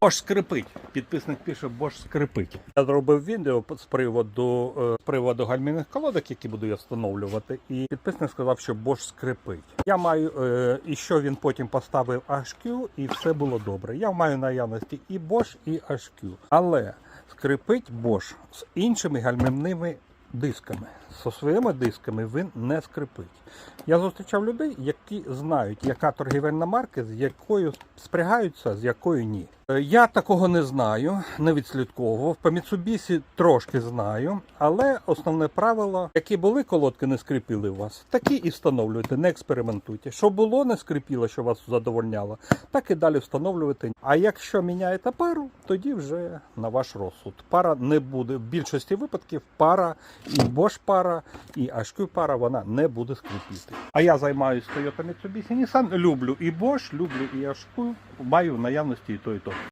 Bosch скрипить. Підписник пише Bosch скрипить. Я зробив відео з приводу, е, з приводу гальмівних колодок, які буду я встановлювати. І підписник сказав, що Bosch скрипить. Я маю е, і що він потім поставив HQ, і все було добре. Я маю наявності і Bosch, і HQ. Але скрипить Bosch з іншими гальмівними дисками. Зі своїми дисками він не скрипить. Я зустрічав людей, які знають, яка торгівельна марка, з якою спрягаються, з якою ні. Е, Я такого не знаю, не відслідковував. По Mitsubishi трошки знаю, але основне правило, які були колодки, не скрипіли у вас, такі і встановлюйте, не експериментуйте. Що було, не скрипіло, що вас задовольняло, так і далі встановлювати. А якщо міняєте пару, тоді вже на ваш розсуд. Пара не буде. В більшості випадків пара і Bosch пара, і HQ пара вона не буде скрипіти. А я займаюся Toyota Mitsubishi Nissan, люблю і Bosch, люблю і HQ, маю в наявності і то, і то.